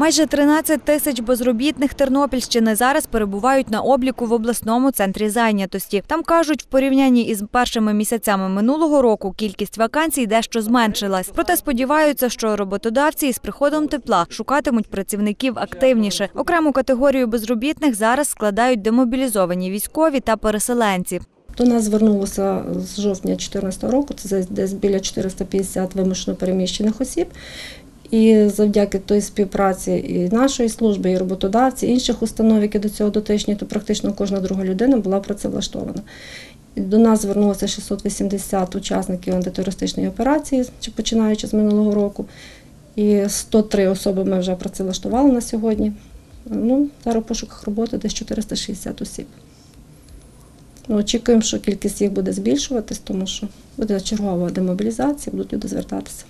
Майже 13 тисяч безробітних Тернопільщини зараз перебувають на обліку в обласному центрі зайнятості. Там кажуть, в порівнянні із першими місяцями минулого року кількість вакансій дещо зменшилась. Проте сподіваються, що роботодавці із приходом тепла шукатимуть працівників активніше. Окрему категорію безробітних зараз складають демобілізовані військові та переселенці. До нас звернулося з жовтня 2014 року, це десь біля 450 вимушено переміщених осіб. І завдяки той співпраці і нашої служби, і роботодавців, інших установ, які до цього дотичні, то практично кожна друга людина була працевлаштована. До нас звернулося 680 учасників антитерористичної операції, починаючи з минулого року. І 103 особи ми вже працевлаштували на сьогодні. Ну, зараз в пошуках роботи десь 460 осіб. Ну, очікуємо, що кількість їх буде збільшуватись, тому що буде чергова демобілізація, будуть люди звертатися.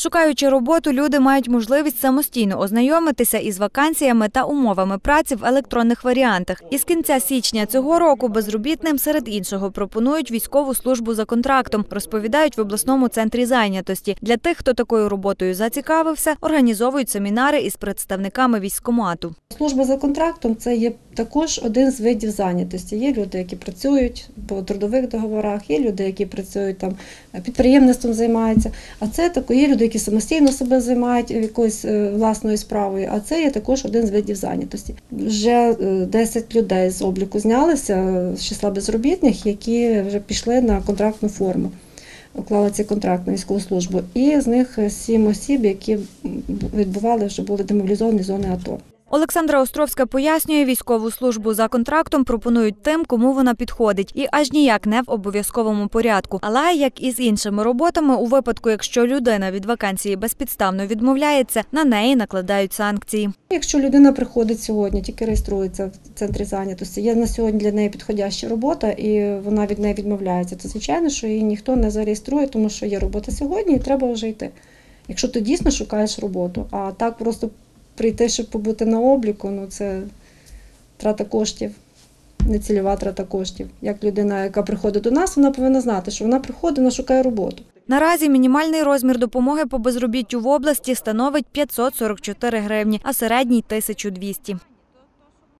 Шукаючи роботу, люди мають можливість самостійно ознайомитися із вакансіями та умовами праці в електронних варіантах. Із кінця січня цього року безробітним серед іншого пропонують військову службу за контрактом, розповідають в обласному центрі зайнятості. Для тих, хто такою роботою зацікавився, організовують семінари із представниками військкомату. Служба за контрактом це є також один з видів зайнятості. Є люди, які працюють по трудових договорах, є люди, які працюють там підприємництвом займаються. А це тако є люди, які самостійно себе займають якоюсь е, власною справою. А це є також один з видів зайнятості. Вже е, 10 людей з обліку знялися е, з числа безробітних, які вже пішли на контрактну форму. Уклали цей контракт на військову службу, і з них сім осіб, які відбували вже були демобілізовані зони АТО. Олександра Островська пояснює, військову службу за контрактом пропонують тим, кому вона підходить, і аж ніяк не в обов'язковому порядку. Але як і з іншими роботами, у випадку, якщо людина від вакансії безпідставно відмовляється, на неї накладають санкції. Якщо людина приходить сьогодні, тільки реєструється в центрі зайнятості, є на сьогодні для неї підходяща робота, і вона від неї відмовляється, то звичайно, що її ніхто не зареєструє, тому що є робота сьогодні, і треба вже йти. Якщо ти дійсно шукаєш роботу, а так просто прийти, щоб побути на обліку, ну це трата коштів, нецільова трата коштів. Як людина, яка приходить до нас, вона повинна знати, що вона приходить, вона шукає роботу. Наразі мінімальний розмір допомоги по безробіттю в області становить 544 гривні, а середній – 1200.